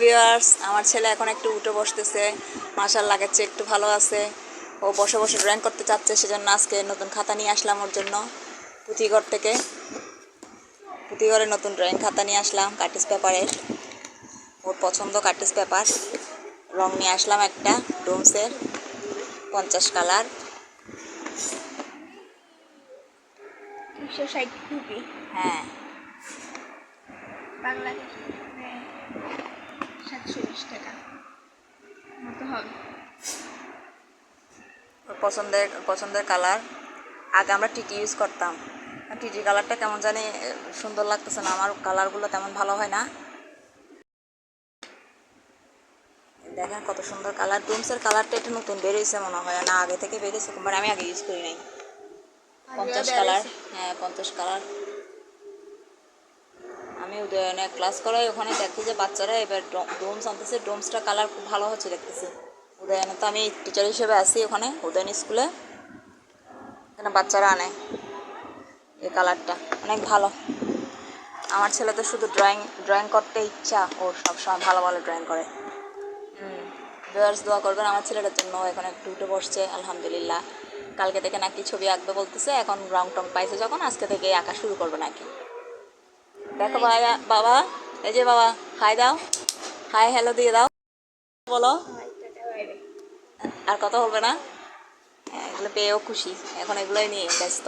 Viewers আমার ছেলে এখন একটু উঠে বসতেছে। মাসাল লাগাচ্ছে একটু ভালো আছে। ও বসে বসে ড্রয়িং করতে চাচ্ছে সেজন্য আজকে নতুন খাতা নিয়ে আসলাম ওর জন্য পুঁথিঘর থেকে। পুঁথিঘরে নতুন ড্রয়িং খাতা নিয়ে আসলাম কার্টিস পেপারের। ওর পছন্দ কার্টিস পেপার। রং নিয়ে আসলাম একটা ডোমসের পঞ্চাশ কালার। হ্যাঁ। বাংলাদেশ সাতচল্লিশ টাকা। মতো হবে। পছন্দের পছন্দের কালার আগে আমরা টিটি ইউজ করতাম। টিটি কালারটা কেমন জানি সুন্দর লাগতেছে না। আমার কালারগুলো তেমন ভালো হয় না। দেখেন কত সুন্দর কালার ডুমসের কালারটা এটা নতুন বেরিয়েছে মনে হয়। না আগে থেকে বেরিয়েছে মানে আমি আগে ইউজ করি নাই। পঞ্চাশ কালার হ্যাঁ পঞ্চাশ কালার আমি উদয়নে ক্লাস করাই ওখানে দেখি যে বাচ্চারা এবার ডোমস আনতেছে ডোমসটা কালার খুব ভালো হচ্ছে দেখতেছি। উদয়নে তো আমি টিচার হিসেবে আছি ওখানে, উদয়ন স্কুলে এখানে বাচ্চারা আনে এই কালারটা অনেক ভালো। আমার ছেলে তো শুধু ড্রয়িং ড্রয়িং করতে ইচ্ছা ওর সবসময় ভালো ভালো ড্রয়িং করে। ভিউয়ার্স দোয়া করবেন, আমার ছেলেটার জন্য, ও এখন একটু উঠে বসছে, আলহামদুলিল্লাহ। কালকে থেকে নাকি ছবি আঁকবে বলতেছে, এখন রং টং পাইছে যখন, আজকে থেকে আঁকা শুরু করবে নাকি। দেখো বাবা এই যে বাবা হাই দাও হাই হ্যালো দিয়ে দাও, বলো। আর কথা বলবে না? হ্যাঁ এগুলো পেয়েও খুশি, এখন এগুলোই নিয়ে ব্যস্ত।